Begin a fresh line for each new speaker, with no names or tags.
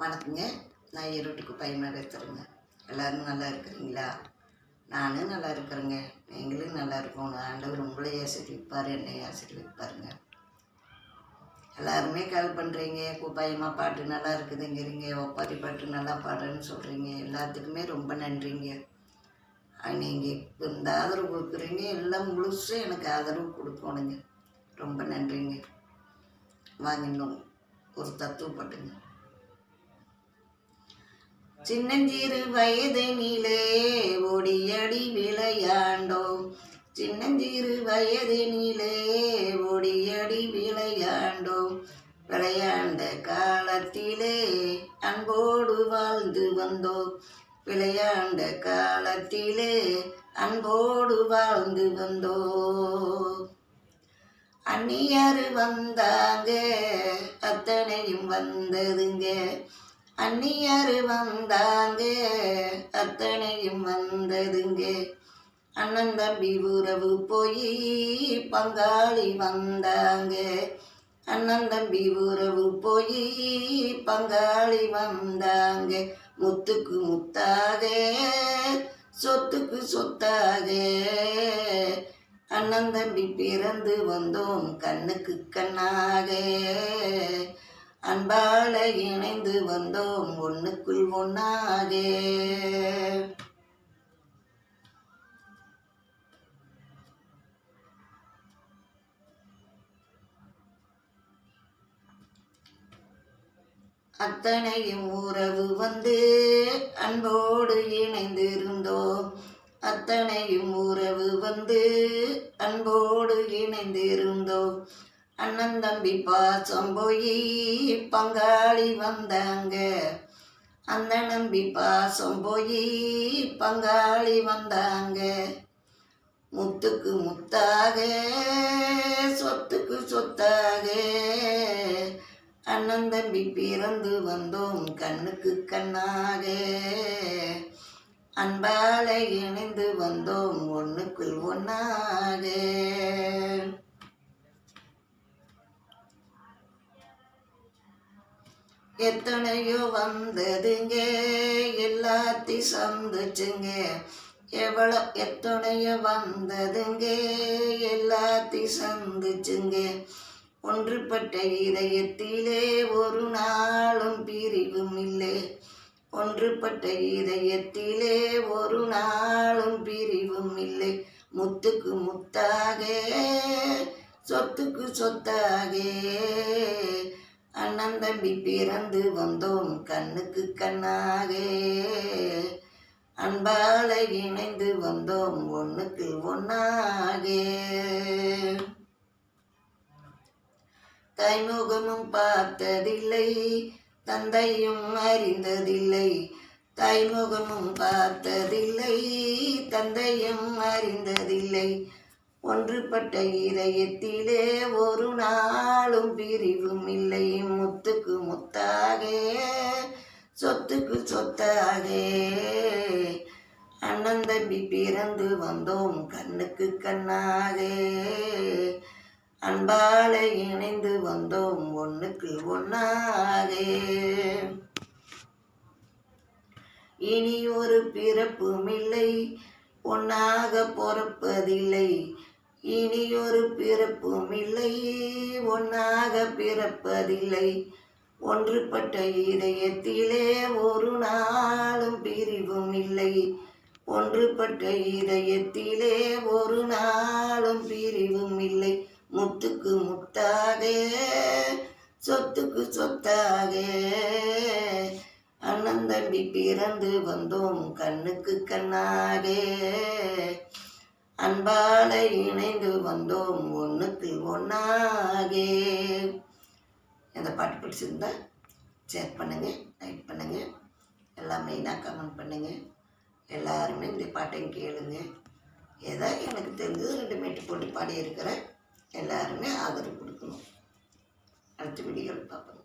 வணக்கங்க நான் ஈரோட்டுக்கு பையனாக இருக்கிறேங்க எல்லோரும் நல்லா இருக்கிறீங்களா? நானும் நல்லா இருக்கிறேங்க. நீங்களும் நல்லா இருக்கணும். ஆண்டவர் உங்களை ஆசீர்விப்பார் என்னை ஆசீர்விப்பாருங்க. எல்லாருமே கால் பண்ணுறீங்க குப்பாயமாக பாட்டு நல்லா இருக்குதுங்கிறீங்க. ஒப்பாரி பாட்டு நல்லா பாடுறேன்னு சொல்கிறீங்க எல்லாத்துக்குமே ரொம்ப நன்றிங்க. நீங்கள் இப்போ இந்த ஆதரவு கொடுக்குறீங்க. எல்லாம் முழுசும் எனக்கு ஆதரவு கொடுக்கணுங்க. ரொம்ப நன்றிங்க. வாங்க இன்னும் ஒரு தத்துவப்பட்டுங்க சின்னஞ்சிறு வயது வயதினிலே ஒடியடி விளையாண்டோம் சின்னஞ்சிறு வயது வயதினிலே ஒடியடி விளையாண்டோம் விளையாண்ட காலத்திலே அன்போடு வாழ்ந்து வந்தோம் விளையாண்ட காலத்திலே அன்போடு வாழ்ந்து வந்தோம் அந்நியார் வந்தாங்க அத்தனையும் வந்ததுங்க. அந்நியார் வந்தாங்க அத்தனையும் வந்ததுங்க. அண்ணன் தம்பி உறவு போய் பங்காளி வந்தாங்க. அண்ணன் தம்பி உறவு போய் பங்காளி வந்தாங்க. முத்துக்கு முத்தாக சொத்துக்கு சொத்தாக. அண்ணன் தம்பி பிறந்து வந்தோம் கண்ணுக்கு கண்ணாக. அன்பால இணைந்து வந்தோம் ஒண்ணுக்குள் ஒன்னாகே அத்தனையும் உறவு வந்து அன்போடு இணைந்திருந்தோம். அத்தனையும் உறவு வந்து அன்போடு இணைந்திருந்தோம். அண்ணன் தம்பி பாசம் போய் பங்காளி வந்தாங்க. அண்ணன் நம்பி பாசம் போய் பங்காளி வந்தாங்க. முத்துக்கு முத்தாக சொத்துக்கு சொத்தாக. அண்ணன் தம்பி பிறந்து வந்தோம் கண்ணுக்கு கண்ணாக. அன்பால இணைந்து வந்தோம் ஒன்றுக்குள் ஒன்னாக எத்தனையோ வந்ததுங்க எல்லாத்தையும் சந்துச்சுங்க. எவ்வளோ எத்தனையோ வந்ததுங்க எல்லாத்தையும் சந்துச்சுங்க. ஒன்றுபட்ட இதயத்திலே ஒரு நாளும் பிரிவும் இல்லை. ஒன்றுபட்ட இதயத்திலே ஒரு நாளும் பிரிவும் இல்லை. முத்துக்கு முத்தாக சொத்துக்கு சொத்தாக. நம்பி பிறந்து வந்தோம் கண்ணுக்கு கண்ணாகே. அன்பால இணைந்து வந்தோம் ஒண்ணுக்கு ஒன்னாக தாய்முகமும் பார்த்ததில்லை தந்தையும் அறிந்ததில்லை. தாய்முகமும் பார்த்ததில்லை தந்தையும் அறிந்ததில்லை. ஒன்றுபட்ட இதயத்திலே ஒரு நாளும் பிரிவும் இல்லை. முத்துக்கு முத்தாகே சொத்துக்கு சொத்தாகே. அண்ணன் தம்பி பிறந்து வந்தோம் கண்ணுக்கு கண்ணாகே. அன்பாலை இணைந்து வந்தோம் ஒன்றுக்கு ஒன்றாகே இனி ஒரு பிறப்பும் இல்லை ஒன்னாக பொறப்பதில்லை. இனி ஒரு பிறப்பும் இல்லை ஒன்றாக பிறப்பதில்லை. ஒன்றுபட்ட இதயத்திலே ஒரு நாளும் பிரிவும் இல்லை. ஒன்றுபட்ட இதயத்திலே ஒரு நாளும் பிரிவும் இல்லை. முத்துக்கு முத்தாக சொத்துக்கு சொத்தாக. அண்ணன் தம்பி பிறந்து வந்தோம் கண்ணுக்கு கண்ணாக. அன்பால இணைந்து வந்தோம் ஒன்றுக்கு ஒன்றாகே இந்த பாட்டு பிடிச்சிருந்தா ஷேர் பண்ணுங்கள் லைக் பண்ணுங்கள் எல்லாம் மெயினாக கமெண்ட் பண்ணுங்கள் எல்லாருமே இந்த பாட்டையும் கேளுங்க. ஏதோ எனக்கு தெரிஞ்சது ரெண்டு மீட்டு போட்டு பாடியிருக்கிறேன். எல்லாருமே ஆதரவு கொடுக்கணும். அடுத்த வீடியோவில் பார்ப்போம்.